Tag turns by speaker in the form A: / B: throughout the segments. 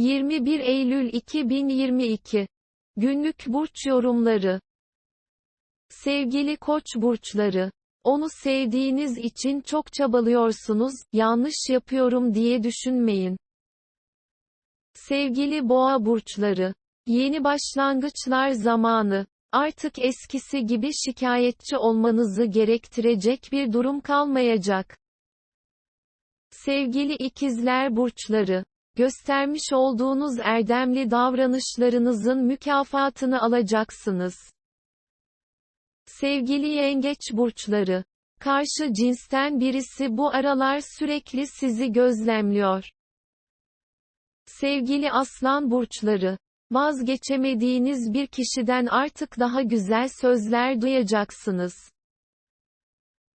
A: 21 Eylül 2022 Günlük burç yorumları Sevgili Koç burçları, onu sevdiğiniz için çok çabalıyorsunuz, yanlış yapıyorum diye düşünmeyin. Sevgili Boğa burçları, yeni başlangıçlar zamanı. Artık eskisi gibi şikayetçi olmanızı gerektirecek bir durum kalmayacak. Sevgili ikizler burçları, göstermiş olduğunuz erdemli davranışlarınızın mükafatını alacaksınız. Sevgili yengeç burçları, karşı cinsten birisi bu aralar sürekli sizi gözlemliyor. Sevgili aslan burçları, vazgeçemediğiniz bir kişiden artık daha güzel sözler duyacaksınız.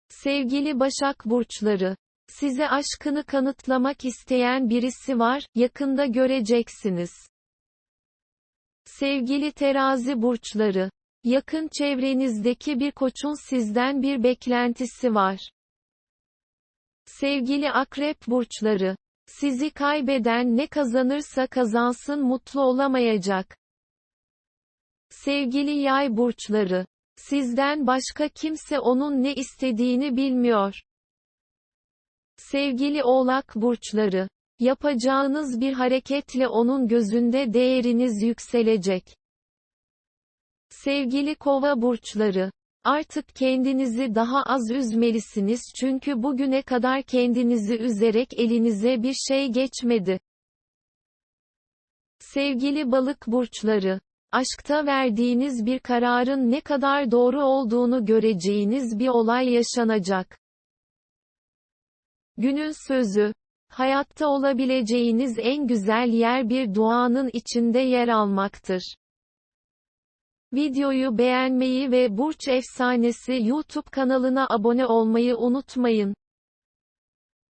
A: Sevgili Başak burçları, size aşkını kanıtlamak isteyen birisi var, yakında göreceksiniz. Sevgili terazi burçları, yakın çevrenizdeki bir koçun sizden bir beklentisi var. Sevgili akrep burçları, sizi kaybeden ne kazanırsa kazansın mutlu olamayacak. Sevgili yay burçları, sizden başka kimse onun ne istediğini bilmiyor. Sevgili oğlak burçları, yapacağınız bir hareketle onun gözünde değeriniz yükselecek. Sevgili kova burçları, artık kendinizi daha az üzmelisiniz çünkü bugüne kadar kendinizi üzerek elinize bir şey geçmedi. Sevgili balık burçları, aşkta verdiğiniz bir kararın ne kadar doğru olduğunu göreceğiniz bir olay yaşanacak. Günün sözü, hayatta olabileceğiniz en güzel yer bir duanın içinde yer almaktır. Videoyu beğenmeyi ve Burç Efsanesi YouTube kanalına abone olmayı unutmayın.